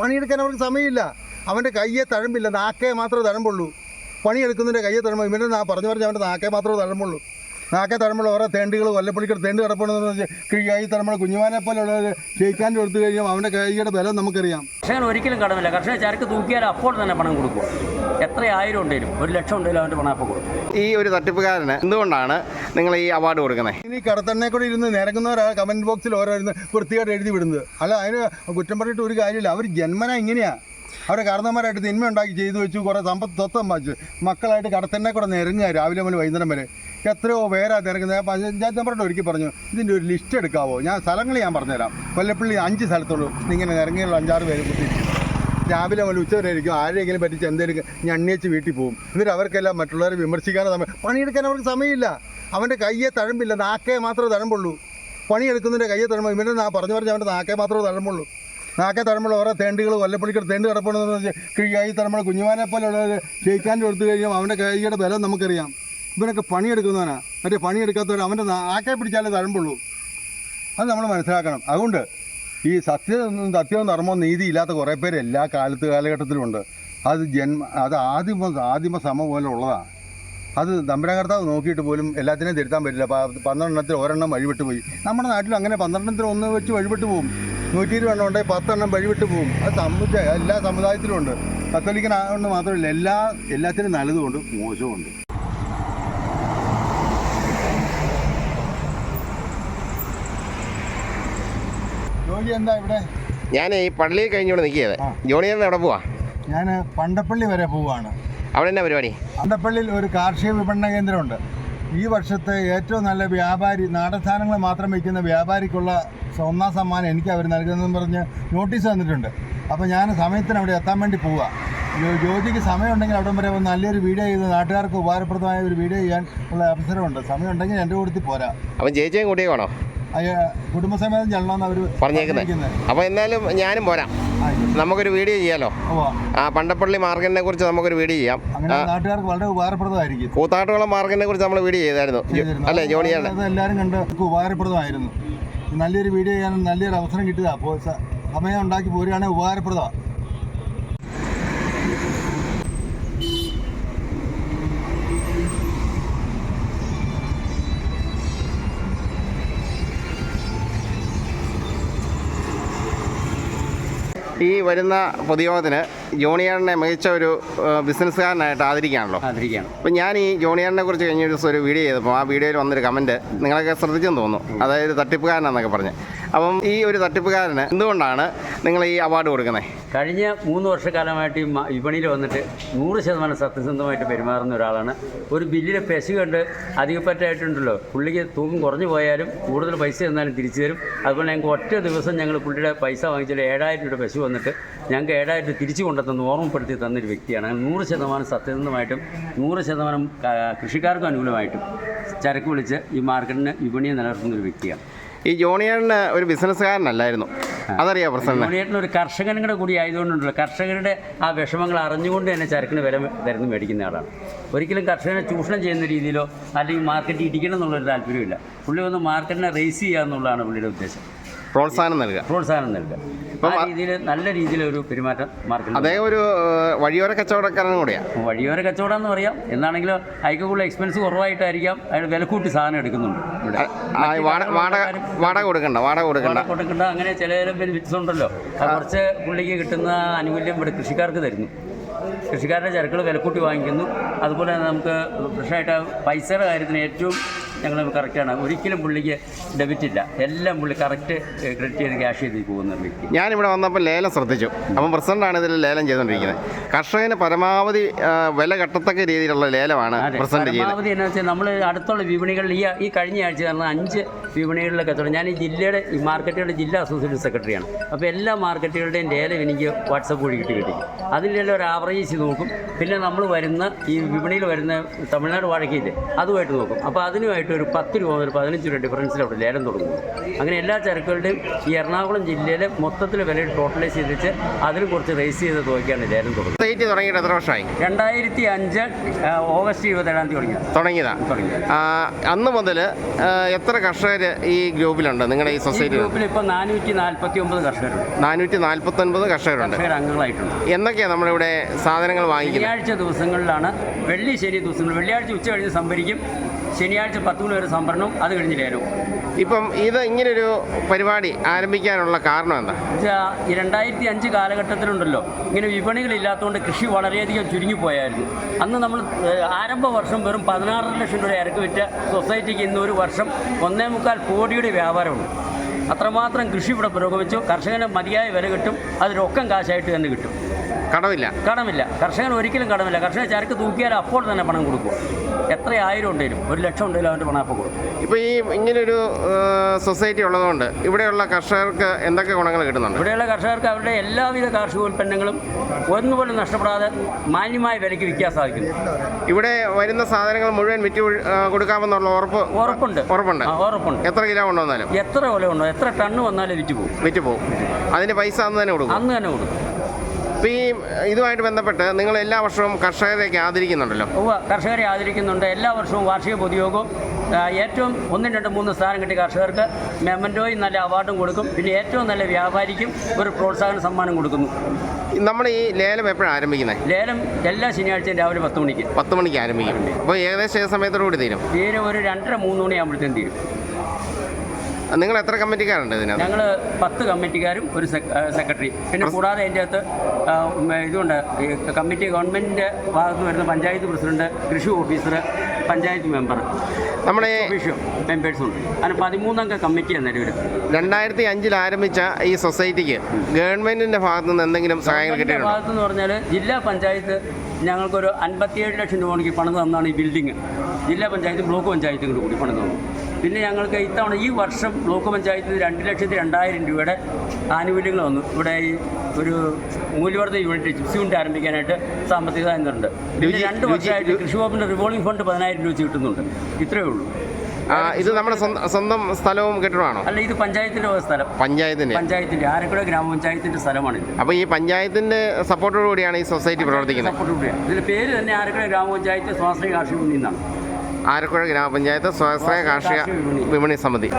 പണിയെടുക്കാൻ അവർക്ക് സമയമില്ല. അവന്റെ കയ്യെ തഴമ്പില്ല. നാക്കേ മാത്രമേ തഴമ്പുള്ളൂ. പണിയെടുക്കുന്നതിന്റെ കയ്യെ തഴമ്പ് ഇവന്റെ നാ പറഞ്ഞു പറഞ്ഞ് അവന്റെ നാക്കേ മാത്രമേ തഴമ്പുള്ളൂ. നാക്കേ തഴമ്പുള്ള. ഓരോ തേണ്ടികൾ കൊല്ലപ്പള്ളിക്കർ തേണ്ട് കിടപ്പുണ്ടെന്ന് കൈ തഴമ്പുള്ള കുഞ്ഞുമാനെ പോലെയുള്ള ജയിക്കാൻ കൊടുത്തു കഴിഞ്ഞാൽ അവന്റെ കൈയുടെ ബലം നമുക്കറിയാം. കർഷകൻ ഒരിക്കലും കടമില്ല കർഷകൻ ചരക്ക് തൂക്കിയാൽ അപ്പോൾ തന്നെ പണം കൊടുക്കുക എത്ര ആയിരം ഉണ്ടെങ്കിലും ഒരു ലക്ഷം ഉണ്ടെങ്കിലും അവന്റെ പണം അപ്പോൾ കൊടുക്കും. ഈ ഒരു തട്ടിപ്പുകാരന് എന്തുകൊണ്ടാണ് നിങ്ങൾ ഈ അവാർഡ് കൊടുക്കുന്നത്? ഇനി കടത്തണ്ണെ കൂടെ ഇരുന്ന് നിരക്കുന്നവരാണ് കമന്റ് ബോക്സിൽ ഓരോ ഇരുന്ന് വൃത്തിയായിട്ട് എഴുതി വിടുന്നത്. അല്ല അതിന് കുറ്റം പറഞ്ഞിട്ട് ഒരു കാര്യമില്ല. അവർ ജന്മന ഇങ്ങനെയാ. അവരെ കാരണന്മാരായിട്ട് തിന്മ ഉണ്ടാക്കി ചെയ്തു വെച്ചു കുറേ സമ്പത്ത് സ്വത്തം വാങ്ങിച്ചു. മക്കളായിട്ട് കടത്തന്നെ കൂടെ നിരങ്ങുക രാവിലെ മുതൽ വൈകുന്നേരം വരെ. എത്രയോ പേരാ തിരക്കുന്നത് പഞ്ചായത്ത് മെമ്പറോട് ഒരുക്കി പറഞ്ഞു ഇതിന്റെ ഒരു ലിസ്റ്റ് എടുക്കാവോ? ഞാൻ സ്ഥലങ്ങൾ ഞാൻ പറഞ്ഞുതരാം. കൊല്ലപ്പള്ളി അഞ്ച് സ്ഥലത്തുള്ളൂ. ഇങ്ങനെ നിരങ്ങിയുള്ള അഞ്ചാറ് പേര് കുത്തിയിരിക്കും രാവിലെ മുതൽ ഉച്ച വരെ ആരെങ്കിലും പറ്റിച്ച് എന്തെങ്കിലും ഞണ്ണിയച്ച് വീട്ടിൽ പോകും എന്നിട്ട് അവർക്കെല്ലാം മറ്റുള്ളവരെ വിമർശിക്കാനോ സമയം പണിയെടുക്കാൻ അവർക്ക് സമയമില്ല. അവന്റെ കയ്യെ തഴമ്പില്ല. നാക്കേ മാത്രമേ തഴമ്പുള്ളൂ. പണിയെടുക്കുന്നതിന്റെ കയ്യെ തഴമ്പ് ഇവന്റെ നാ പറഞ്ഞു പറഞ്ഞ് അവന്റെ നാക്കേ മാത്രമേ തഴമ്പുള്ളൂ. നാക്കേ തഴമ്പുള്ള ഓരോ തേണ്ടുകൾ കൊല്ലപ്പള്ളിക്കർ തേണ്ട് കിടപ്പുണ്ടെന്ന് കൈ തഴമ്പുള്ള കുഞ്ഞുമാനെ പോലെയുള്ള ജയിക്കാന്റെ കൊടുത്തു കഴിഞ്ഞാൽ അവന്റെ കൈയുടെ ബലം നമുക്കറിയാം. ഇവനൊക്കെ പണിയെടുക്കുന്നവനാണ് മറ്റേ പണിയെടുക്കാത്തവർ അവന്റെ നാക്കേ പിടിച്ചാലേ തഴമ്പുള്ളൂ. അത് നമ്മൾ മനസ്സിലാക്കണം. അതുകൊണ്ട് ഈ സത്യം സത്യവും ധർമ്മവും നീതി ഇല്ലാത്ത കുറേ പേര് എല്ലാ കാലത്ത് കാലഘട്ടത്തിലുമുണ്ട് അത് ജന്മ അത് ആദിമ ആദിമ സമ പോലെ ഉള്ളതാണ്. അത് തമ്പുരാകർത്താവ് നോക്കിയിട്ട് പോലും എല്ലാത്തിനെയും തിരുത്താൻ പറ്റില്ല. പന്ത്രണ്ടെണ്ണത്തിൽ ഒരെണ്ണം വഴിവിട്ട് പോയി. നമ്മുടെ നാട്ടിൽ അങ്ങനെ പന്ത്രണ്ടെണ്ണത്തിൽ ഒന്ന് വെച്ച് വഴിവിട്ട് പോകും നൂറ്റി ഇരുപത് എണ്ണം ഉണ്ടെങ്കിൽ പത്തെണ്ണം വഴിവിട്ട് പോകും അത് സമുദ എല്ലാ സമുദായത്തിലും ഉണ്ട്. കത്തോലിക്കനാകൊണ്ട് മാത്രമല്ല എല്ലാ എല്ലാത്തിനും നല്ലതുകൊണ്ട് മോശമുണ്ട് ജോലി എന്താ ഇവിടെ? ഞാൻ ഈ പള്ളിയിൽ കഴിഞ്ഞോണ്ട് നിൽക്കിയത് ജോണി ജോണിയെന്ന് എവിടെ പോവാ. ഞാൻ പണ്ടപ്പള്ളി വരെ പോവാണ്. അവിടെ എന്നാ പരിപാടി? പണ്ടപ്പള്ളിയിൽ ഒരു കാർഷിക വിപണന കേന്ദ്രമുണ്ട്. ഈ വർഷത്തെ ഏറ്റവും നല്ല വ്യാപാരി നാടൻ സാധനങ്ങൾ മാത്രം വയ്ക്കുന്ന വ്യാപാരിക്കുള്ള ഒന്നാം സമ്മാനം എനിക്ക് അവർ നൽകുന്നതെന്ന് പറഞ്ഞ് നോട്ടീസ് തന്നിട്ടുണ്ട്. അപ്പോൾ ഞാൻ സമയത്തിന് അവിടെ എത്താൻ വേണ്ടി പോവുക ജോജിക്ക് ജ്യോതിക്ക് സമയമുണ്ടെങ്കിൽ അവിടെ വരെ നല്ലൊരു വീഡിയോ ചെയ്ത് നാട്ടുകാർക്ക് ഉപകാരപ്രദമായ ഒരു വീഡിയോ ചെയ്യാൻ ഉള്ള അവസരമുണ്ട്. സമയമുണ്ടെങ്കിൽ എന്റെ കൂട്ടത്തിൽ പോരാ. അപ്പം ചേച്ചിയും കൂട്ടിയേക്കണോ കുടുംബസമേതം ചെല്ലണമെന്ന് അവർ പറഞ്ഞേക്കുന്നത് അപ്പോൾ എന്തായാലും ഞാനും പോരാം. നമുക്കൊരു വീഡിയോ ചെയ്യാലോ? ആ പണ്ടപ്പള്ളി മാർഗനെ കുറിച്ച് നമുക്കൊരു വീഡിയോ ചെയ്യാം. നാട്ടുകാർക്ക് വളരെ ഉപകാരപ്രദമായിരിക്കും. കൂത്താട്ടുകുളം മാർഗനെ കുറിച്ച് നമ്മൾ വീഡിയോ ചെയ്തായിരുന്നു. അല്ലേ ജോണിയാണ് എല്ലാവരും കണ്ട് ഉപകാരപ്രദമായിരുന്നു. നല്ലൊരു വീഡിയോ ചെയ്യാൻ നല്ലൊരു അവസരം കിട്ടുക. അപ്പോൾ സമയം ഉണ്ടാക്കി പോരുകയാണെങ്കിൽ ഉപകാരപ്രദമാണ് ഈ വരുന്ന പൊതുയോഗത്തിന് ജോണിയാറിനെ മികച്ച ഒരു ബിസിനസ്സുകാരനായിട്ട് ആദരിക്കുകയാണല്ലോ ആദരിക്കുകയാണ് അപ്പം ഞാൻ ഈ ജോണിയാറിനെ കുറിച്ച് കഴിഞ്ഞ ദിവസം ഒരു വീഡിയോ ചെയ്തപ്പോൾ ആ വീഡിയോയിൽ വന്നൊരു കമന്റ് നിങ്ങളൊക്കെ ശ്രദ്ധിച്ചെന്ന് തോന്നുന്നു. അതായത് തട്ടിപ്പുകാരനാണെന്നൊക്കെ പറഞ്ഞ്. അപ്പം ഈ ഒരു തട്ടിപ്പുകാരന് എന്തുകൊണ്ടാണ് നിങ്ങൾ ഈ അവാർഡ് കൊടുക്കുന്നത്? കഴിഞ്ഞ മൂന്ന് വർഷക്കാലമായിട്ട് ഈ വിപണിയിൽ വന്നിട്ട് നൂറ് ശതമാനം സത്യസന്ധമായിട്ട് പെരുമാറുന്ന ഒരാളാണ്. ഒരു ബില്ലിലെ പെശു കണ്ട് അധികപ്പറ്റായിട്ടുണ്ടല്ലോ. പുള്ളിക്ക് തൂക്കം കുറഞ്ഞു പോയാലും കൂടുതൽ പൈസ തന്നാലും തിരിച്ചു തരും. അതുപോലെ ഞങ്ങൾക്ക് ഒറ്റ ദിവസം ഞങ്ങൾ പുള്ളിയുടെ പൈസ വാങ്ങിച്ചാൽ ഏഴായിരം രൂപ പെശു വന്നിട്ട് ഞങ്ങൾക്ക് ഏഴായിരം തിരിച്ചു കൊണ്ടെത്തുന്ന ഓർമ്മപ്പെടുത്തി തന്നൊരു വ്യക്തിയാണ്. നൂറ് ശതമാനം സത്യസന്ധമായിട്ടും നൂറ് ശതമാനം കൃഷിക്കാർക്കും അനുകൂലമായിട്ടും ചരക്ക് വിളിച്ച് ഈ മാർക്കറ്റിന് വിപണിയെ നിലനിർത്തുന്ന ഒരു വ്യക്തിയാണ്. ഈ ജോണിയേട്ടന് ഒരു ബിസിനസ്സുകാരനല്ലായിരുന്നു. അതറിയാം പ്രശ്നം ജോണിയേട്ടൻ ഒരു കർഷകനും കൂടെ കൂടി ആയതുകൊണ്ടുണ്ടല്ലോ. കർഷകരുടെ ആ വിഷമങ്ങൾ അറിഞ്ഞുകൊണ്ട് തന്നെ ചരക്കിന് വില തരുന്നു മേടിക്കുന്ന ആളാണ്. ഒരിക്കലും കർഷകനെ ചൂഷണം ചെയ്യുന്ന രീതിയിലോ അല്ലെങ്കിൽ മാർക്കറ്റ് ഇടിക്കണം എന്നുള്ളൊരു താല്പര്യമില്ല പുള്ളി ഒന്ന് മാർക്കറ്റിനെ റേസ് ചെയ്യുക എന്നുള്ളതാണ് പുള്ളിയുടെ ഉദ്ദേശം. പ്രോത്സാഹനം നൽകുക. പ്രോത്സാഹനം നൽകുക. ആ രീതിയിൽ നല്ല രീതിയിലൊരു പെരുമാറ്റം മാർക്കറ്റിൽ അദ്ദേഹം ഒരു വഴിയോര കച്ചവടക്കാരനും കൂടെയാണ് വഴിയോര കച്ചവടം എന്ന് പറയാം. എന്നാണെങ്കിലും അയക്ക് കൂടുതൽ എക്സ്പെൻസ് കുറവായിട്ടായിരിക്കാം. അയാൾ വില കൂട്ടി സാധനം എടുക്കുന്നുണ്ട് വാടക കൊടുക്കണ്ട വാടക കൊടുക്കണ്ട. കൊടുക്കണ്ട. അങ്ങനെ ചില ബെനിഫിറ്റ്സ് ഉണ്ടല്ലോ കുറച്ച് പുള്ളിക്ക് കിട്ടുന്ന ആനുകൂല്യം ഇവിടെ കൃഷിക്കാർക്ക് തരുന്നു. കൃഷിക്കാരുടെ ചരക്കുകൾ വിലക്കൂട്ടി വാങ്ങിക്കുന്നു. അതുപോലെ തന്നെ നമുക്ക് ഫ്രഷായിട്ട് പൈസയുടെ കാര്യത്തിന് ഏറ്റവും ഞങ്ങൾ കറക്റ്റാണ്. ഒരിക്കലും പുള്ളിക്ക് ഡെബിറ്റ് ഇല്ല എല്ലാം പുള്ളി കറക്റ്റ് ക്രെഡിറ്റ് ചെയ്ത് ക്യാഷ് ചെയ്ത് പോകുന്ന വ്യക്തി. ഞാനിവിടെ വന്നപ്പോൾ ലേലം ശ്രദ്ധിച്ചു. അപ്പം പ്രസിഡന്റാണ് ഇതിൽ ലേലം ചെയ്തുകൊണ്ടിരിക്കുന്നത് കർഷകന് പരമാവധി വില കെട്ടത്തക്ക രീതിയിലുള്ള ലേലമാണ് പ്രസിഡന്റ് ചെയ്യുന്നത് പരമാവധി എന്ന് വെച്ചാൽ നമ്മൾ അടുത്തുള്ള വിപണികളിൽ ഈ ഈ കഴിഞ്ഞ ആഴ്ച നടന്ന അഞ്ച് വിപണികളിലൊക്കെ തുടങ്ങി. ഞാൻ ഈ ജില്ലയുടെ ഈ മാർക്കറ്റുകളുടെ ജില്ലാ അസോസിയേഷൻ സെക്രട്ടറിയാണ്. അപ്പോൾ എല്ലാ മാർക്കറ്റുകളുടെയും ലേലം എനിക്ക് വാട്സപ്പ് വഴി കിട്ടി കിട്ടി. അതിലെല്ലാം ഒരു ആവറേജ് ചെയ്ത് നോക്കും. പിന്നെ നമ്മൾ വരുന്ന ഈ വിപണിയിൽ വരുന്ന തമിഴ്നാട് വാഴക്കയില്ലേ അതുമായിട്ട് നോക്കും. അപ്പോൾ അതിനുമായിട്ട് ആയിട്ട് ഒരു പത്ത് രൂപ മുതൽ പതിനഞ്ച് രൂപ ഡിഫറൻസിൽ അവിടെ ലേലം തുടങ്ങുന്നു. അങ്ങനെ എല്ലാ ചരക്കുകളുടെയും ഈ എറണാകുളം ജില്ലയിലെ മൊത്തത്തിൽ വില ടോട്ടലൈസ് ചെയ്തിട്ട് അതിൽ കുറച്ച് റേസ് ചെയ്ത് തുകയ്ക്കാണ് ലേലം തുടങ്ങുന്നത്. റേറ്റ് തുടങ്ങിയിട്ട് എത്ര വർഷമായി? രണ്ടായിരത്തി അഞ്ച് ഓഗസ്റ്റ് ഇരുപത്തേഴാം തീയതി തുടങ്ങിയത്. തുടങ്ങിയതാ? തുടങ്ങി അന്ന് മുതൽ എത്ര കർഷകർ ഈ ഗ്രൂപ്പിലുണ്ട്? നിങ്ങളുടെ ഈ സൊസൈറ്റി ഗ്രൂപ്പിൽ? ഇപ്പോൾ നാനൂറ്റി നാൽപ്പത്തി ഒമ്പത് കർഷകരുണ്ട്. നാനൂറ്റി നാൽപ്പത്തി ഒൻപത് കർഷകരുണ്ട് അംഗങ്ങളായിട്ടുണ്ട് എന്തൊക്കെയാണ് നമ്മളിവിടെ സാധനങ്ങൾ വാങ്ങിക്കുന്നത്? വെള്ളിയാഴ്ച ദിവസങ്ങളിലാണ് വെള്ളി ശനി ദിവസങ്ങൾ വെള്ളിയാഴ്ച ഉച്ച കഴിഞ്ഞ് സംഭരിക്കും ശനിയാഴ്ച പത്ത് മണി വരെ സംഭരണം അത് കഴിഞ്ഞ് ലേലവും ഇപ്പം ഇത് ഇങ്ങനൊരു പരിപാടി ആരംഭിക്കാനുള്ള കാരണം എന്താ? വെച്ചാൽ ഈ രണ്ടായിരത്തി അഞ്ച് കാലഘട്ടത്തിലുണ്ടല്ലോ. ഇങ്ങനെ വിപണികളില്ലാത്തതുകൊണ്ട് കൃഷി വളരെയധികം ചുരുങ്ങിപ്പോയായിരുന്നു അന്ന് നമ്മൾ ആരംഭ വർഷം വെറും പതിനാറ് ലക്ഷം രൂപ ഇറക്കി വിറ്റ സൊസൈറ്റിക്ക് ഇന്ന് ഒരു വർഷം ഒന്നേ മുക്കാൽ കോടിയുടെ വ്യാപാരമുണ്ട്. അത്രമാത്രം കൃഷി ഇവിടെ പുരോഗമിച്ചു. കർഷകന് മതിയായ വില കിട്ടും. അത് കാശായിട്ട് തന്നെ കിട്ടും. കടമില്ല കടമില്ല കർഷകൻ ഒരിക്കലും കടമില്ല കർഷകൻ ചരക്ക് തൂക്കിയാൽ അപ്പോൾ തന്നെ പണം കൊടുക്കും. എത്ര ആയിരം ഉണ്ടെങ്കിലും ഒരു ലക്ഷം ഉണ്ടെങ്കിലും അവന്റെ പണം അപ്പോൾ കൊടുക്കും. ഇപ്പോൾ ഈ ഇങ്ങനൊരു സൊസൈറ്റി ഉള്ളതുകൊണ്ട് ഇവിടെയുള്ള കർഷകർക്ക് എന്തൊക്കെ ഗുണങ്ങൾ കിട്ടുന്നുണ്ട്? ഇവിടെയുള്ള കർഷകർക്ക് അവരുടെ എല്ലാവിധ കാർഷിക ഉൽപ്പന്നങ്ങളും ഒന്നുപോലും നഷ്ടപ്പെടാതെ മാന്യമായ വിലയ്ക്ക് വിൽക്കാൻ സാധിക്കുന്നു. ഇവിടെ വരുന്ന സാധനങ്ങൾ മുഴുവൻ വിറ്റ് കൊടുക്കാമെന്നുള്ള ഉറപ്പ് ഉറപ്പുണ്ട്. ഉറപ്പുണ്ട്. ഉറപ്പുണ്ട്. എത്ര കിലോ കൊണ്ടുവന്നാലും എത്ര വില ഉണ്ടോ എത്ര ടണ്ണ് വന്നാലും വിറ്റ് പോകും. വിറ്റ് പോകും. അതിന് പൈസ അന്ന് തന്നെ കൊടുക്കും. അന്ന് തന്നെ കൊടുക്കും. അപ്പോൾ ഈ ഇതുമായിട്ട് ബന്ധപ്പെട്ട് നിങ്ങൾ എല്ലാ വർഷവും കർഷകരെയൊക്കെ ആദരിക്കുന്നുണ്ടല്ലോ. ഉവ്വ കർഷകരെ ആദരിക്കുന്നുണ്ട്. എല്ലാ വർഷവും വാർഷിക പൊതുയോഗവും ഏറ്റവും ഒന്നും രണ്ടും മൂന്ന് സ്ഥാനം കിട്ടിയ കർഷകർക്ക് മെമ്മന്റോയും നല്ല അവാർഡും കൊടുക്കും. പിന്നെ ഏറ്റവും നല്ല വ്യാപാരിക്കും ഒരു പ്രോത്സാഹന സമ്മാനം കൊടുക്കുന്നു. നമ്മൾ ഈ ലേലം എപ്പോഴാണ് ആരംഭിക്കുന്നത്? ലേലം എല്ലാ ശനിയാഴ്ചയും രാവിലെ പത്ത് മണിക്ക്. പത്ത് മണിക്ക് ആരംഭിക്കും. അപ്പോൾ ഏകദേശം ഏത് സമയത്തോടു കൂടി തീരും? തീരെ ഒരു രണ്ടര മൂന്ന് മണിയാകുമ്പോഴത്തേക്കും തീരും. നിങ്ങൾ എത്ര കമ്മിറ്റിക്കാരുണ്ട് ഇതിനകത്ത്? ഞങ്ങൾ പത്ത് കമ്മിറ്റിക്കാരും ഒരു സെക്രട്ടറി. പിന്നെ കൂടാതെ അതിന്റെ അകത്ത് ഇതുണ്ട്. ഈ കമ്മിറ്റി ഗവൺമെന്റിന്റെ ഭാഗത്ത് വരുന്ന പഞ്ചായത്ത് പ്രസിഡന്റ് കൃഷി ഓഫീസർ പഞ്ചായത്ത് മെമ്പർ നമ്മുടെ മെമ്പേഴ്സും ഉണ്ട്. അങ്ങനെ പതിമൂന്നംഗ കമ്മിറ്റിയാണ് നിലവിൽ രണ്ടായിരത്തി അഞ്ചിൽ ആരംഭിച്ച ഈ സൊസൈറ്റിക്ക് ഗവൺമെന്റിന്റെ ഭാഗത്തു നിന്ന് എന്തെങ്കിലും സഹായങ്ങൾ ഗവൺമെന്റിന്റെ ഭാഗത്ത് എന്ന് പറഞ്ഞാൽ ജില്ലാ പഞ്ചായത്ത് ഞങ്ങൾക്കൊരു അൻപത്തിയേഴ് ലക്ഷം രൂപയ്ക്ക് പണം തന്നാണ് ഈ ബിൽഡിംഗ് ജില്ലാ പഞ്ചായത്ത് ബ്ലോക്ക് പഞ്ചായത്തും കൂടി പണം തന്നു. പിന്നെ ഞങ്ങൾക്ക് ഇത്തവണ ഈ വർഷം ബ്ലോക്ക് പഞ്ചായത്തിൽ രണ്ട് ലക്ഷത്തി രണ്ടായിരം രൂപയുടെ ആനുകൂല്യങ്ങൾ വന്നു. ഇവിടെ ഈ ഒരു മൂല്യവർദ്ധ യൂണിറ്റ് ചിപ്സ് യൂണിറ്റ് ആരംഭിക്കാനായിട്ട് സാമ്പത്തിക സഹായം രുചി- രണ്ട് വർഷമായിട്ട് കൃഷി വകുപ്പിന്റെ റിവോൾവിംഗ് ഫണ്ട് പതിനായിരം രൂപ വെച്ച് കിട്ടുന്നുണ്ട്. ഇത്രയേ ഉള്ളൂ. ഇത് നമ്മുടെ സ്വന്തം സ്ഥലവും കെട്ടിടമാണോ? അല്ല ഇത് പഞ്ചായത്തിന്റെ സ്ഥലം. പഞ്ചായത്തിന്റെ? പഞ്ചായത്തിന്റെ ആരക്കുഴ ഗ്രാമപഞ്ചായത്തിന്റെ സ്ഥലമാണ് അപ്പോൾ ഈ പഞ്ചായത്തിന്റെ സപ്പോർട്ടോടുകൂടിയാണ് ഈ സൊസൈറ്റി പ്രവർത്തിക്കുന്നത്. സപ്പോർട്ടോടുകൂടിയാണ്. ഇതിന്റെ പേര് തന്നെ ആരക്കുഴ ഗ്രാമപഞ്ചായത്ത് സ്വാശ്രയ കാർഷിക യൂണിയൻ എന്നാണ് ആലക്കുഴ ഗ്രാമപഞ്ചായത്ത് സ്വാശ്രയ കാർഷിക വിപണി സമിതി.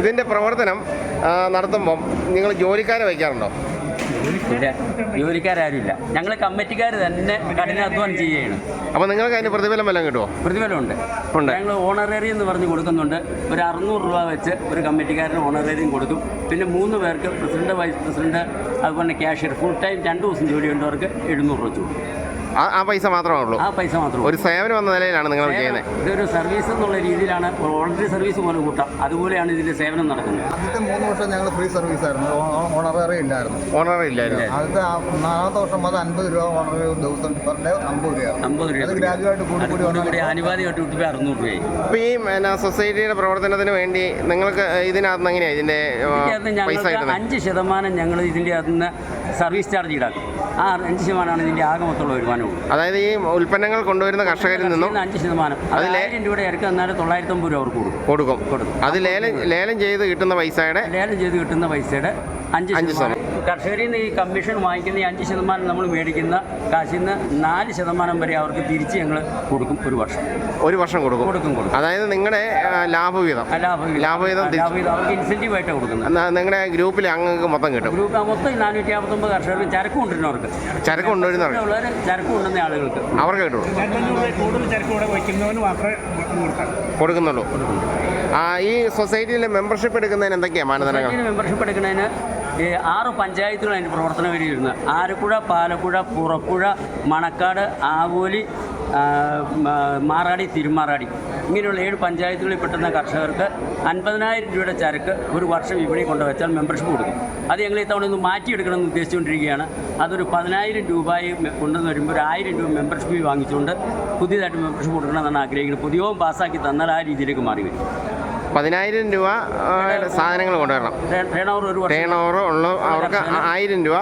ഇതിന്റെ പ്രവർത്തനം നടത്തുമ്പം നിങ്ങൾ ജോലിക്കാരെ വയ്ക്കാറുണ്ടോ? ജോലിക്കാരില്ല ജോലിക്കാരും ഞങ്ങൾ കമ്മിറ്റിക്കാർ തന്നെ കഠിനാധ്വാനം ചെയ്യുകയാണ്. അപ്പോൾ നിങ്ങൾക്ക് അതിന് പ്രതിഫലം വല്ലതും കിട്ടുമോ പ്രതിഫലം ഉണ്ട്. ഉണ്ട് ഞങ്ങൾ ഓണറേറി എന്ന് പറഞ്ഞ് കൊടുക്കുന്നുണ്ട്. ഒരു അറുന്നൂറ് രൂപ വെച്ച് ഒരു കമ്മിറ്റിക്കാരന് ഓണറേറിയും കൊടുക്കും. പിന്നെ മൂന്ന് പേർക്ക് പ്രസിഡന്റ് വൈസ് പ്രസിഡന്റ് അതുപോലെ ക്യാഷ്യർ ഫുൾ ടൈം രണ്ട് ദിവസം ജോലി ഉണ്ടവർക്ക് എഴുന്നൂറ് രൂപ വെച്ച് കൊടുക്കും. ആ പൈസ മാത്രമേ ഉള്ളൂ. ആ പൈസ മാത്രമേ ഒരു സേവനം എന്ന നിലയിലാണ് നിങ്ങൾ ചെയ്യുന്നത്. ഇതൊരു സർവീസ് എന്നുള്ള രീതിയിലാണ് വോളണ്ടറി സർവീസ് പോലെ കൂട്ടാം. അതുപോലെയാണ് ഇതിന്റെ സേവനം നടക്കുന്നത്. ആദ്യത്തെ മൂന്ന് വർഷം ഞങ്ങൾ ഫ്രീ സർവീസ് ആയിരുന്നു. ഓണററി ഇല്ലായിരുന്നു. ഓണറേ ഇല്ലായിരുന്നു. ആദ്യത്തെ നാലാമത്തെ വർഷം അത് അൻപത് രൂപ ഓണററി ഒരു ദിവസം പെർ ഡേ അമ്പത് രൂപയാണ്. അമ്പത് അത് രൂപ ഗ്രാജുവായിട്ട് കൂടി കൂടി ആനുപാതികമായിട്ട് കിട്ടുമ്പോൾ അറുന്നൂറ് രൂപയായി. അപ്പോൾ ഈ സൊസൈറ്റിയുടെ പ്രവർത്തനത്തിന് വേണ്ടി നിങ്ങൾക്ക് ഇതിനകത്ത് എങ്ങനെയാണ് ഇതിന്റെ പൈസ കിട്ടുന്നത്? അഞ്ച് ശതമാനം ഞങ്ങൾ ഇതിന്റെ അകത്ത് നിന്ന് സർവീസ് ചാർജ് ഈടാക്കും. ആ അഞ്ച് ശതമാനമാണ് ഇതിന്റെ ആകെ മൊത്തമുള്ള വരുമാനവും. അതായത് ഈ ഉൽപ്പന്നങ്ങൾ കൊണ്ടുവരുന്ന കർഷകരിൽ നിന്നും അഞ്ച് ശതമാനം. അത് ആയിരം രൂപയുടെ ഇറക്കി തന്നാൽ തൊള്ളായിരത്തി ഒമ്പത് രൂപ അവർക്ക് കൊടുക്കും. കൊടുക്കും. കൊടുക്കും. അത് ലേലം ലേലം ചെയ്ത് കിട്ടുന്ന പൈസയുടെ ലേലം ചെയ്ത് കിട്ടുന്ന പൈസയുടെ അഞ്ച് അഞ്ച് ശതമാനം. കർഷകരിൽ നിന്ന് ഈ കമ്മീഷൻ വാങ്ങിക്കുന്ന ഈ അഞ്ച് ശതമാനം നമ്മൾ മേടിക്കുന്ന കാശിൽ നിന്ന് നാല് ശതമാനം വരെ അവർക്ക് തിരിച്ച് ഞങ്ങൾ കൊടുക്കും ഒരു വർഷം. ഒരു വർഷം കൊടുക്കും. കൊടുക്കും കൊടുക്കും. അതായത് നിങ്ങളുടെ ലാഭവിധം ലാഭവിഹിതം ആ ലാഭവിഹിതം അവർക്ക് ഇൻസെന്റീവ് ആയിട്ടാണ് കൊടുക്കുന്നത്. നിങ്ങളുടെ ഗ്രൂപ്പിലെ അംഗങ്ങൾക്ക് മൊത്തം കിട്ടും. ഗ്രൂപ്പ് മൊത്തം നാനൂറ്റി അമ്പത്തൊമ്പത് കർഷകർക്ക് ചരക്ക് കൊണ്ടുവരുന്നവർക്ക്. ചരക്ക് കൊണ്ടുവരുന്നവർക്ക്. ചരക്ക് കൊണ്ടുവന്ന ആളുകൾക്ക്. അവർക്ക് കിട്ടുള്ളൂ. കൂടുതൽ ചരക്ക് വയ്ക്കുന്നവന് മാത്രമേ കൊടുക്കുന്നുള്ളൂ. ആ ഈ സൊസൈറ്റിയിലെ മെമ്പർഷിപ്പ് എടുക്കുന്നതിന് എന്തൊക്കെയാണ് മാനദണ്ഡങ്ങൾ? മെമ്പർഷിപ്പ് എടുക്കുന്നതിന് ഈ ആറ് പഞ്ചായത്തുകൾ അതിന്റെ പ്രവർത്തന വരുന്നത് ആലപ്പുഴ പാലപ്പുഴ പുറപ്പുഴ മണക്കാട് ആവോലി മാറാടി തിരുമാറാടി. ഇങ്ങനെയുള്ള ഏഴ് പഞ്ചായത്തുകളിൽ പെട്ടുന്ന കർഷകർക്ക് അൻപതിനായിരം രൂപയുടെ ചരക്ക് ഒരു വർഷം വിപണി കൊണ്ടുവച്ചാൽ മെമ്പർഷിപ്പ് കൊടുക്കും. അത് ഞങ്ങൾ ഇത്തവണ ഒന്ന് മാറ്റിയെടുക്കണമെന്ന് ഉദ്ദേശിച്ചുകൊണ്ടിരിക്കുകയാണ്. അതൊരു പതിനായിരം രൂപയെ കൊണ്ടുവന്ന് വരുമ്പോൾ ഒരു ആയിരം രൂപ മെമ്പർഷിപ്പ് വാങ്ങിച്ചുകൊണ്ട് പുതിയതായിട്ട് മെമ്പർഷിപ്പ് കൊടുക്കണമെന്നാണ് ആഗ്രഹിക്കുന്നത്. പുതിയവും പാസ്സാക്കി തന്നാൽ ആ രീതിയിലേക്ക് മാറി വരും. പതിനായിരം രൂപ സാധനങ്ങൾ കൊണ്ടുവരണം. ടേൺ ഓവർ ഉള്ള. അവർക്ക് ആയിരം രൂപ.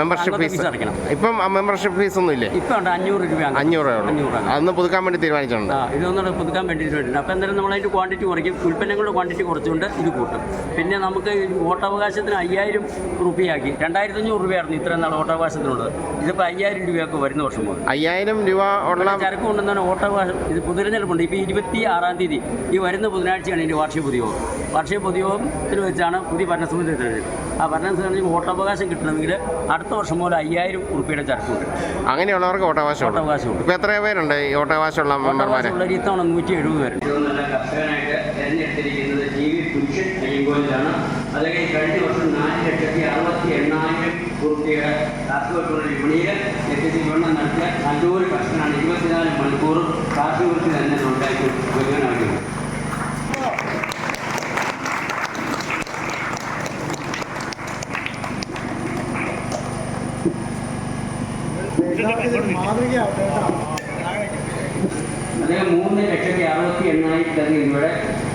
മെമ്പർഷിപ്പ് ഫീസ് ഇപ്പം മെമ്പർഷിപ്പ് ഫീസ് ഒന്നും ഇല്ലേ? ഇപ്പം അഞ്ഞൂറ് രൂപ അഞ്ഞൂറ് രൂപ അന്ന് പുതുക്കാൻ വേണ്ടി തീരുമാനിച്ചിട്ടുണ്ട്. ഇതൊന്നും പുതുക്കാൻ വേണ്ടി അപ്പോൾ എന്തായാലും നമ്മളതിന്റെ ക്വാണ്ടിറ്റി കുറയ്ക്കും. ഉൽപ്പന്നങ്ങളുടെ ക്വാണ്ടിറ്റി കുറച്ചുകൊണ്ട് ഇത് കൂട്ടും. പിന്നെ നമുക്ക് വോട്ടവകാശത്തിന് അയ്യായിരം റുപ്യയാക്കി രണ്ടായിരത്തി അഞ്ഞൂറ് രൂപയായിരുന്നു ഇത്രയും നാൾ വോട്ടവകാശത്തിനുള്ളത്. ഇതിപ്പോൾ അയ്യായിരം രൂപയൊക്കെ വരുന്ന വർഷം പോകും അയ്യായിരം രൂപ ഉള്ള ചരക്ക് കൊണ്ടുവന്ന വോട്ടവകാശം. ഇത് പൊതുതെരഞ്ഞെടുപ്പുണ്ട്. ഇപ്പോൾ ഇരുപത്തി ആറാം തീയതി ഈ വരുന്ന ബുധനാഴ്ചയാണ് ഇതിന്റെ വാർഷിക പൊതുയോഗം. വാർഷിക പൊതുയോഗത്തിൽ വെച്ചാണ് പുതിയ ഭരണസമിതി തെരഞ്ഞെടുത്തത്. ആ ഭരണസമിതി വോട്ടവകാശം കിട്ടണമെങ്കിൽ അടുത്ത വർഷം പോലെ അയ്യായിരം ഉറുപ്പിയുടെ ചരക്കുണ്ട്. അങ്ങനെയുള്ളവർക്ക് വോട്ടവകാശം വോട്ടവകാശമുണ്ട് ഇപ്പോൾ എത്ര പേരുണ്ട് ഈ വോട്ടവകാശമുള്ള മെമ്പർമാർ ഉള്ള ഇത്തവണ നൂറ്റി എഴുപത് പേര് നല്ല കർഷകനായിട്ട് തെരഞ്ഞെടുത്തിരിക്കുന്നത് ടി വി പുരുഷൻ അയ്യങ്കോലിലാണ്. അല്ലെങ്കിൽ കഴിഞ്ഞ വർഷം നാല് ലക്ഷത്തി അറുപത്തി എണ്ണായിരം കുറുപ്പിയുടെ കാർഷിക വിപണിയിൽ എത്തിച്ച് വിപണനം നടത്തിയ നല്ലൊരു കർഷകനാണ് ഇരുപത്തിനാല് മണിക്കൂറും കാർഷിക വൃത്തി തന്നെ ഉണ്ടാക്കി വരുവാനായിട്ട് അദ്ദേഹം മൂന്ന് ലക്ഷത്തി അറുപത്തി എണ്ണായിരത്തി രൂപയുടെ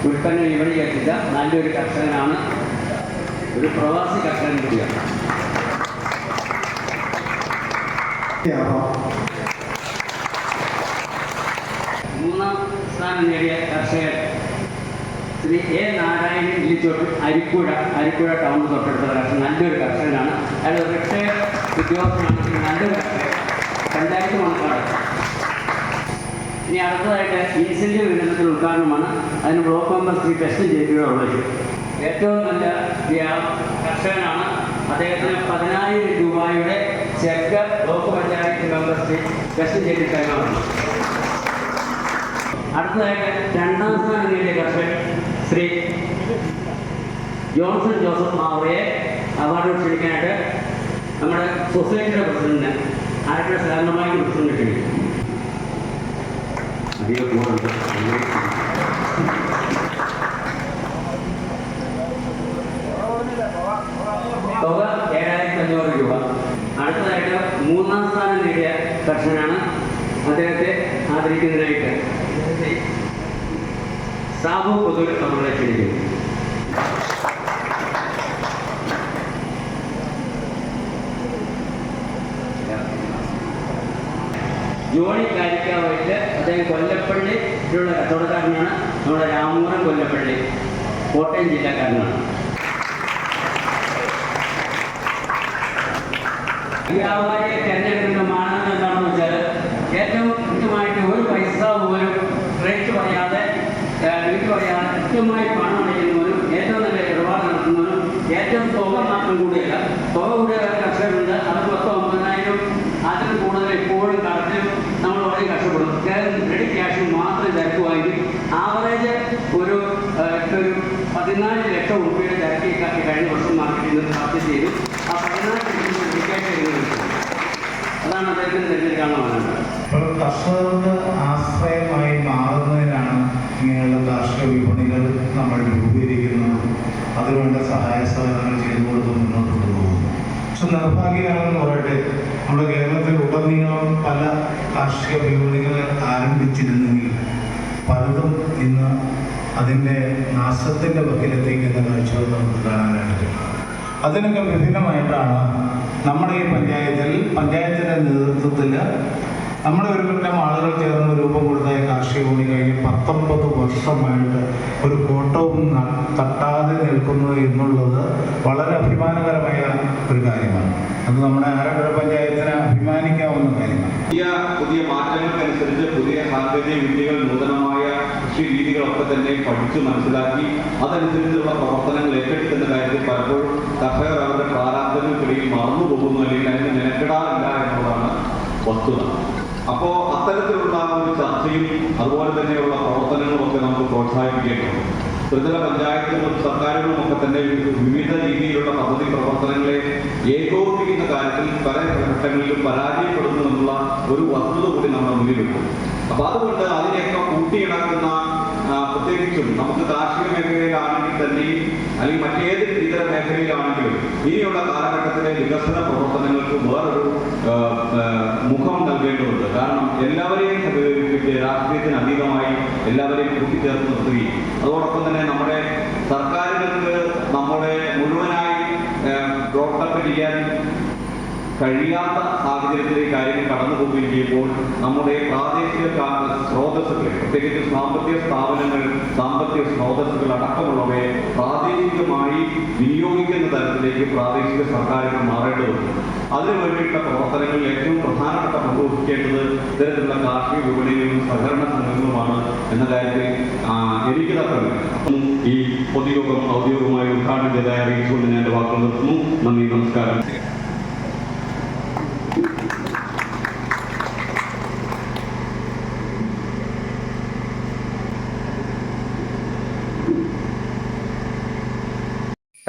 ഉൽപ്പന്നം ഇവിടെ എത്തിച്ച നല്ലൊരു കർഷകനാണ്. ഒരു പ്രവാസി കർഷകൻ കൂടിയാണ്. മൂന്നാം സ്ഥാനം നേടിയ കർഷകൻ ശ്രീ എ നാരായണൻ ഇല്ലിച്ചോട്ട് അരിപ്പുഴ അരിപ്പുഴ ടൗണിൽ തൊട്ടടുത്ത കർഷകൻ നല്ലൊരു കർഷകനാണ്. അയാൾ റിട്ടയർഡ് ഉദ്യോഗസ്ഥനാണ്. നല്ലൊരു കർഷകൻ പഞ്ചായത്ത് മണക്കാട് ഇനി അടുത്തതായിട്ട് ഇൻസെന്റീവ് വിതരണത്തിന് ഉദ്ഘാടനമാണ്. അതിന് ബ്ലോക്ക് മെമ്പർ ശ്രീ ചെയ്തിട്ടുള്ളത് ഏറ്റവും നല്ല കർഷകനാണ്. അദ്ദേഹത്തിന് പതിനായിരം രൂപയുടെ cheque block panchayat member test കൈമാറുന്നു അടുത്തതായിട്ട് രണ്ടാം സ്ഥാനം നേടിയ കർഷകൻ ശ്രീ ജോൺസൺ ജോസഫ് മാവയെ അവാർഡ് ക്ഷണിക്കാനായിട്ട് നമ്മുടെ സൊസൈറ്റിയുടെ പ്രസിഡന്റിന് ആരുടെ സാധാരണമായി പ്രസിഡന്റ് ക്ഷണിക്കും അധികം കൂടുണ്ട് തുക ഏഴായിരത്തി അഞ്ഞൂറ് രൂപ. അടുത്തതായിട്ട് മൂന്നാം സ്ഥാനം നേടിയ കർഷകനാണ് അദ്ദേഹത്തെ ആദരിക്കുന്നതിനായിട്ട് സാബു പൊതുവിൽ നമ്മളെ ക്ഷണിക്കുന്നു ജോണി കാരിക്കാവായിട്ട് അദ്ദേഹം കൊല്ലപ്പള്ളി ഉള്ള കച്ചവടക്കാരനാണ് നമ്മുടെ രാമൂറൻ കൊല്ലപ്പള്ളി കോട്ടയം ജില്ലക്കാരനാണ്. വ്യാപാരിയെ തിരഞ്ഞെടുക്കുന്ന മാനദണ്ഡം എന്താണെന്ന് വെച്ചാൽ ഏറ്റവും കൃത്യമായിട്ട് ഒരു പൈസ പോലും റേറ്റ് പറയാതെ റേറ്റ് പറയാതെ കൃത്യമായി പണം അടയ്ക്കുന്നവരും ഏറ്റവും നല്ല ഇടപാട് നടത്തുന്നവരും ഏറ്റവും തുക മാത്രം കൂടിയല്ല തുക കൂടിയ കർഷകരുണ്ട് അത് പത്തോ ഒമ്പതിനായിരം അതിൽ കൂടുതൽ എപ്പോഴും കറക്റ്റ് നമ്മൾ വളരെ കഷ്ടപ്പെടും റെഡി ക്യാഷ് മാത്രം ചരക്ക് വാങ്ങി ആവറേജ് ഒരു ആ, ഇപ്പൊ ഒരു പതിനാല് ലക്ഷം രൂപയുടെ ചരക്ക് ഈ ക- ഈ കഴിഞ്ഞ വർഷം പർച്ചേസ് ചെയ്തു. ആ പതിനാറ് ലക്ഷം റെഡിക്കായിട്ട് അതാണ് അദ്ദേഹത്തിന് തെരഞ്ഞെടുക്കാനുള്ള കർഷകർക്ക് ആശ്രയമായി മാറുന്നതിനാണ് ഇങ്ങനെയുള്ള കാർഷിക വിപണികൾ നമ്മൾ രൂപീകരിക്കുന്നത്. അതിനുവേണ്ട സഹായ സഹകരണങ്ങൾ ചെയ്തു കൊടുത്ത് മുന്നോട്ട് കൊണ്ടുപോകുന്നു പക്ഷെ നിർഭാഗ്യമാണെന്ന് പറയട്ടെ നമ്മുടെ കേരളത്തിൽ ഉടനീളം പല കാർഷിക വിപണികൾ ആരംഭിച്ചിരുന്നെങ്കിൽ പലതും ഇന്ന് അതിന്റെ നാശത്തിന്റെ വക്കിലെത്തിക്കുന്ന കാഴ്ചകൾ നമുക്ക് കാണാനായിട്ട് അതിനൊക്കെ വിഭിന്നമായിട്ടാണ് നമ്മുടെ ഈ പഞ്ചായത്തിൽ പഞ്ചായത്തിന്റെ നേതൃത്വത്തിൽ നമ്മുടെ ഒരു കൂട്ടം ആളുകൾ ചേർന്ന് രൂപം കൊടുത്ത കാർഷിക ഭൂമി കഴിഞ്ഞ് പത്തൊമ്പത് വർഷമായിട്ട് ഒരു കോട്ടവും തട്ടാതെ നിൽക്കുന്നു എന്നുള്ളത് വളരെ അഭിമാനകരമായ ഒരു കാര്യമാണ്. അത് നമ്മുടെ ആരോഗ്യ പഞ്ചായത്തിന് അഭിമാനിക്കാവുന്ന കാര്യമാണ്. പുതിയ പുതിയ മാറ്റങ്ങൾക്കനുസരിച്ച് പുതിയ സാങ്കേതിക വിദ്യകൾ നൂതനമായ കൃഷി രീതികളൊക്കെ തന്നെ പഠിച്ചു മനസ്സിലാക്കി അതനുസരിച്ചുള്ള പ്രവർത്തനങ്ങൾ ഏറ്റെടുക്കുന്ന കാര്യത്തിൽ പലപ്പോഴും കർഷകർ അവരുടെ പ്രാരാബ്ദങ്ങൾക്കിടയിൽ മറന്നു പോകുന്നു അല്ലെങ്കിൽ അതിന് മെനക്കെടാറില്ല എന്നുള്ളതാണ് വസ്തുത. അപ്പോൾ അത്തരത്തിലുള്ള ഒരു ചർച്ചയും അതുപോലെ തന്നെയുള്ള പ്രവർത്തനങ്ങളും ഒക്കെ നമുക്ക് പ്രോത്സാഹിപ്പിക്കേണ്ടതുണ്ട്. ത്രിതല പഞ്ചായത്തുകളും സർക്കാരുകളും ഒക്കെ തന്നെ വിവിധ രീതിയിലുള്ള പദ്ധതി പ്രവർത്തനങ്ങളെ ഏകോപിപ്പിക്കുന്ന കാര്യത്തിൽ പല ഘട്ടങ്ങളിലും പരാജയപ്പെടുന്നു എന്നുള്ള ഒരു വസ്തുത കൂടി നമ്മുടെ മുന്നിലുണ്ട്. അപ്പൊ അതുകൊണ്ട് അതിനെയൊക്കെ കൂട്ടിയിണക്കുന്ന പ്രത്യേകിച്ചും നമുക്ക് കാർഷിക മേഖലയിലാണെങ്കിൽ തന്നെയും അല്ലെങ്കിൽ മറ്റേത് ഇതര മേഖലയിലാണെങ്കിലും ഇനിയുള്ള കാലഘട്ടത്തിലെ വികസന പ്രവർത്തനങ്ങൾക്ക് വേറൊരു മുഖം നൽകേണ്ടതുണ്ട്. കാരണം എല്ലാവരെയും രാഷ്ട്രീയത്തിന് അതീതമായി എല്ലാവരെയും കൂട്ടിച്ചേർത്ത് നിർത്തുകയും അതോടൊപ്പം തന്നെ നമ്മുടെ സർക്കാരുകൾക്ക് നമ്മുടെ മുഴുവനായി ഡോക്ടർ ചെയ്യാൻ കഴിയാത്ത സാഹചര്യത്തിലേക്ക് കാര്യങ്ങൾ കടന്നു പോവുകയും നമ്മുടെ പ്രാദേശിക സ്രോതസ്സുകൾ പ്രത്യേകിച്ച് സാമ്പത്തിക സ്ഥാപനങ്ങൾ സാമ്പത്തിക സ്രോതസ്സുകൾ അടക്കമുള്ളവയെ പ്രാദേശികമായി വിനിയോഗിക്കുന്ന തരത്തിലേക്ക് പ്രാദേശിക സർക്കാരുകൾ മാറേണ്ടതുണ്ട്. അതിനു വേണ്ടിയിട്ടുള്ള പ്രവർത്തനങ്ങളിൽ ഏറ്റവും പ്രധാനപ്പെട്ട പങ്ക് വഹിക്കേണ്ടത് ഇത്തരത്തിലുള്ള കാർഷിക വിപണികളും സഹകരണ സംഘങ്ങളുമാണ് എന്ന കാര്യത്തിൽ എനിക്ക് തർക്കമില്ല ഈ പൊതുയോഗം ഔദ്യോഗികമായി ഉദ്ഘാടനം ചെയ്തതായി അറിയിച്ചുകൊണ്ട് ഞാൻ എന്റെ വാക്കുകൾ നിർത്തുന്നു. നന്ദി നമസ്കാരം.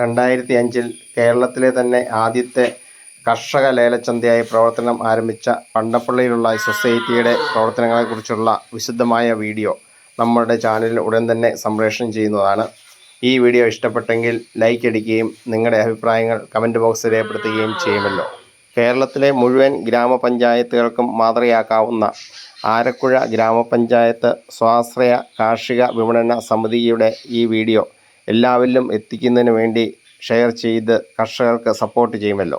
രണ്ടായിരത്തി അഞ്ചിൽ കേരളത്തിലെ തന്നെ ആദ്യത്തെ കർഷക ലേലച്ചന്തയായി പ്രവർത്തനം ആരംഭിച്ച പണ്ടപ്പള്ളിയിലുള്ള സൊസൈറ്റിയുടെ പ്രവർത്തനങ്ങളെക്കുറിച്ചുള്ള വിശദമായ വീഡിയോ നമ്മുടെ ചാനലിൽ ഉടൻ തന്നെ സംപ്രേഷണം ചെയ്യുന്നതാണ്. ഈ വീഡിയോ ഇഷ്ടപ്പെട്ടെങ്കിൽ ലൈക്ക് അടിക്കുകയും നിങ്ങളുടെ അഭിപ്രായങ്ങൾ കമന്റ് ബോക്സിൽ രേഖപ്പെടുത്തുകയും ചെയ്യുമല്ലോ. കേരളത്തിലെ മുഴുവൻ ഗ്രാമപഞ്ചായത്തുകൾക്കും മാതൃകയാക്കാവുന്ന ആരക്കുഴ ഗ്രാമപഞ്ചായത്ത് സ്വാശ്രയ കാർഷിക വിപണന സമിതിയുടെ ഈ വീഡിയോ എല്ലാവരിലും എത്തിക്കുന്നതിന് വേണ്ടി ഷെയർ ചെയ്ത് കർഷകർക്ക് സപ്പോർട്ട് ചെയ്യുമല്ലോ.